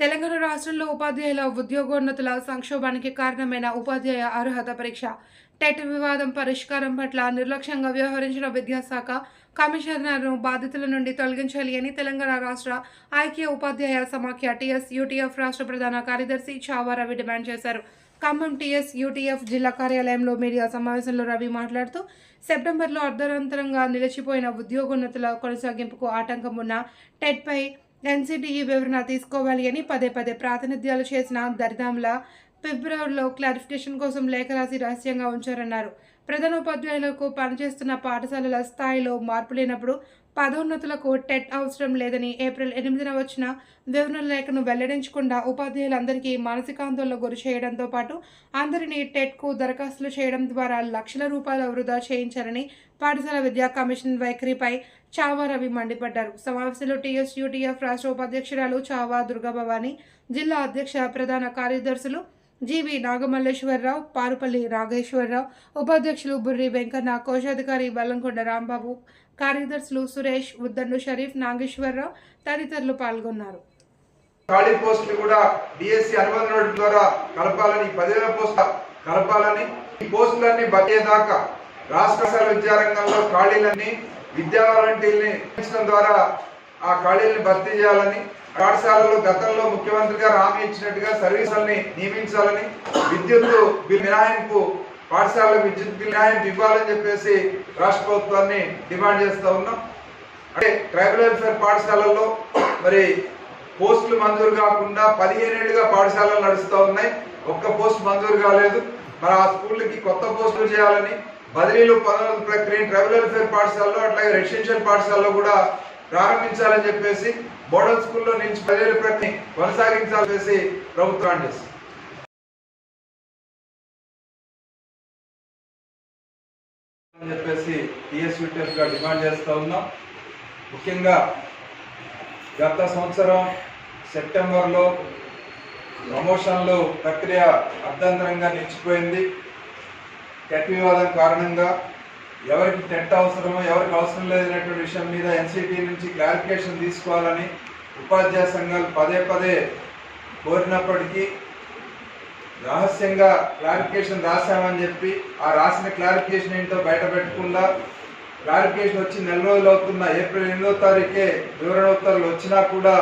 తెలంగాణ రాష్ట్రంలో ఉపాధ్యాయుల ఉద్యోగోన్నతుల సంక్షోభానికి కారణమైన ఉపాధ్యాయ అర్హత పరీక్ష. టెట్ వివాదం పరిష్కారం పట్ల నిర్లక్ష్యంగా వ్యవహరించిన విద్యాశాఖ కమిషనర్ను బాధితుల నుండి తొలగించాలి అని తెలంగాణ రాష్ట్ర ఐక్య ఉపాధ్యాయ సమాఖ్య టీఎస్ యూటీఎఫ్ రాష్ట్ర ప్రధాన కార్యదర్శి చావా రవి డిమాండ్ చేశారు. ఖమ్మం టీఎస్ యూటీఎఫ్ జిల్లా కార్యాలయంలో మీడియా సమావేశంలో రవి మాట్లాడుతూ సెప్టెంబర్లో అర్ధరంతరంగా నిలిచిపోయిన ఉద్యోగోన్నతుల కొనసాగింపుకు ఆటంకం ఉన్న టెట్పై ఎన్సిటిఈ వివరణ తీసుకోవాలి అని పదే పదే ప్రాతినిధ్యాలు చేసిన దరిదాంల ఫిబ్రవరిలో క్లారిఫికేషన్ కోసం లేఖ రాసి రహస్యంగా ఉంచారన్నారు. ప్రధాన ఉపాధ్యాయులకు పనిచేస్తున్న పాఠశాలల స్థాయిలో మార్పు లేనప్పుడు పదోన్నతులకు టెట్ అవసరం లేదని ఏప్రిల్ ఎనిమిదిన వచ్చిన వివరణ లేఖను వెల్లడించకుండా ఉపాధ్యాయులందరికీ మానసికాందోళన గురి చేయడంతో పాటు అందరినీ టెట్కు దరఖాస్తులు చేయడం ద్వారా లక్షల రూపాయల వృధా చేయించారని పాఠశాల విద్యా కమిషన్ వైఖరిపై చావా రవి మండిపడ్డారు. సమావేశంలో టీఎస్ యూటీఎఫ్ రాష్ట్ర ఉపాధ్యక్షురాలు చావా దుర్గాభవాని జిల్లా అధ్యక్ష ప్రధాన కార్యదర్శులు జీవి నాగమల్లేశ్వరరావు పారుపల్లి నాగేశ్వరరావు ఉపాధ్యక్షులు బుర్రి వెంకన్న కోశాధికారి బల్లంకొండ రాంబాబు కార్యదర్శులు సురేష్ ఉద్దండు షరీఫ్ నాగేశ్వరరావు తదితరులు పాల్గొన్నారు. ఖాళీ పోస్టులు కూడా డిఎస్సి అనుబంధ నోటి ద్వారా కలపాలని ఈ పదివేల పోస్టుల కలపాలని ఈ పోస్టులన్నీ బట్టేదాకా రాష్ట్ర విద్యారంగంలో ఖాళీలన్నీ విద్యా వాలంటీర్ని ద్వారా ఆ ఖాళీలను భర్తీ చేయాలని పాఠశాలలో గతంలో ముఖ్యమంత్రి గారు హామీ ఇచ్చినట్టుగా సర్వీసులని నియమించాలని విద్యుత్ మినహాయింపు పాఠశాలలో విద్యుత్ మినహాయింపు ఇవ్వాలని చెప్పేసి రాష్ట్ర ప్రభుత్వాన్ని డిమాండ్ చేస్తూ ఉన్నాం. అంటే ట్రైబల్ వెల్ఫేర్ పాఠశాలల్లో మరి పోస్టులు మంజూరు కాకుండా పదిహేను పాఠశాలలు నడుస్తూ ఉన్నాయి. ఒక్క పోస్ట్ మంజూరు కాలేదు. మరి ఆ స్కూళ్ళకి కొత్త పోస్టులు చేయాలని బదిలీలు పదవుల ప్రక్రియను ట్రైబల్ వెల్ఫేర్ పాఠశాలలో అట్లాగే రెసిడెన్షియల్ పాఠశాలలో కూడా ప్రారంభించాలని చెప్పేసి మోడల్ స్కూల్లో నుంచి బదిలీల ప్రక్రియ కొనసాగించాలని చెప్పేసి ప్రభుత్వం చేస్తుంది అని చెప్పేసి టీఎస్యూటీఎఫ్గా డిమాండ్ చేస్తూ ఉన్నాం. ముఖ్యంగా గత సంవత్సరం సెప్టెంబర్లో ప్రమోషన్లు ప్రక్రియ అర్ధంతరంగా నిలిచిపోయింది. టెట్ వివాదం కారణంగా ఎవరికి టెట్ అవసరమో ఎవరికి అవసరం లేదనేటువంటి విషయం మీద ఎన్సిటి నుంచి క్లారిఫికేషన్ తీసుకోవాలని ఉపాధ్యాయ సంఘాలు పదే పదే కోరినప్పటికీ రహస్యంగా క్లారిఫికేషన్ రాశామని చెప్పి ఆ రాసిన క్లారిఫికేషన్ ఏంటో బయట పెట్టకుండా క్లారిఫికేషన్ వచ్చి నెల రోజులు అవుతున్న ఏప్రిల్ ఎనిమిదో తారీఖే వివరణోత్తరాలు వచ్చినా కూడా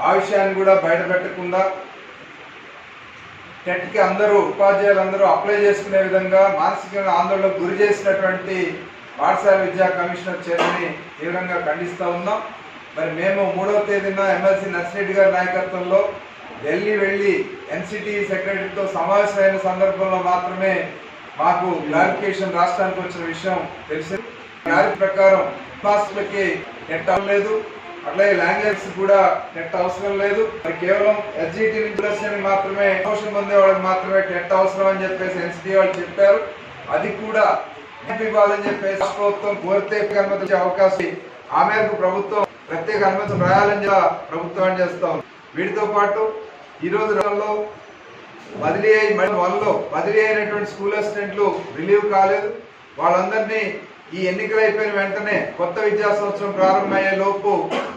ఆ విషయాన్ని కూడా బయట పెట్టకుండా టెట్కి అందరూ ఉపాధ్యాయులు అందరూ అప్లై చేసుకునే విధంగా మానసికంగా ఆందోళనకు గురి చేసినటువంటి పాఠశాల విద్యా కమిషనర్ చర్యని తీవ్రంగా ఖండిస్తూ ఉన్నాం. మరి మేము మూడవ తేదీన ఎమ్మెల్సీ నర్సిరెడ్డి గారి నాయకత్వంలో ఢిల్లీ వెళ్ళి ఎన్సిటి సెక్రటరీతో సమావేశమైన సందర్భంలో మాత్రమే మాకు క్లారిఫికేషన్ రాష్ట్రానికి వచ్చిన విషయం తెలిసింది. దాని ప్రకారం మాస్టర్లకి ఎట్టలేదు అట్లాగే లాంగ్వేజ్ కూడా నెట్ అవసరం లేదు. మరి కేవలం ఎస్జిటి నుంచి మాత్రమే ప్రమోషన్ పొందే వాళ్ళకి మాత్రమే టెట్ అవసరం అని చెప్పేసి ఎన్సిటీ వాళ్ళు చెప్పారు. అది కూడా ఇవ్వాలని చెప్పేసి ప్రభుత్వం కోరితే అనుమతి అవకాశం ఆ మేరకు ప్రభుత్వం ప్రత్యేక అనుమతి రాయాలని చెప్పి ప్రభుత్వం చేస్తాం వీటితో పాటు ఈ రోజు బదిలీ అయి మళ్ళీ వన్లో బదిలీ అయినటువంటి స్కూల్ అసిస్టెంట్లు రిలీవ్ కాలేదు. వాళ్ళందరినీ ఈ ఎన్నికలు అయిపోయిన వెంటనే కొత్త విద్యా సంవత్సరం ప్రారంభమయ్యే లోపు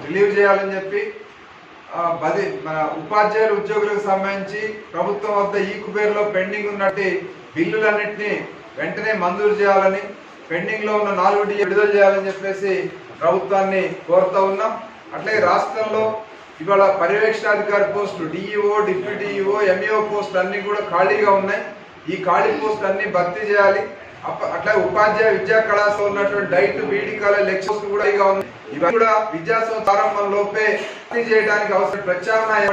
రిలీవ్ చేయాలని చెప్పి బది మన ఉపాధ్యాయుల ఉద్యోగులకు సంబంధించి ప్రభుత్వం వద్ద ఈ కుబేర్లో పెండింగ్ ఉన్నట్టు బిల్లులన్నింటినీ వెంటనే మంజూరు చేయాలని పెండింగ్లో ఉన్న నాలుగు డి విడుదల చేయాలని చెప్పేసి ప్రభుత్వాన్ని కోరుతా ఉన్నాం. అట్లే రాష్ట్రంలో ఇవాళ పర్యవేక్షణాధికారి పోస్టులు డిఈఓ డిప్యూటీ ఎంఈఓ పోస్టులు అన్ని కూడా ఖాళీగా ఉన్నాయి. ఈ ఖాళీ పోస్టులు అన్ని భర్తీ చేయాలి. అట్లా ఉపాధ్యాయ విద్యా కళాశాల ఉన్నటువంటి డైట్ బీడీ కాలేజ్ లెక్చర్స్ కూడా ఇగా ఇవన్నీ కూడా విద్యా సంవత్సరం ప్రారంభం లోపే చేయడానికి అవసరం ప్రత్యామ్నాయ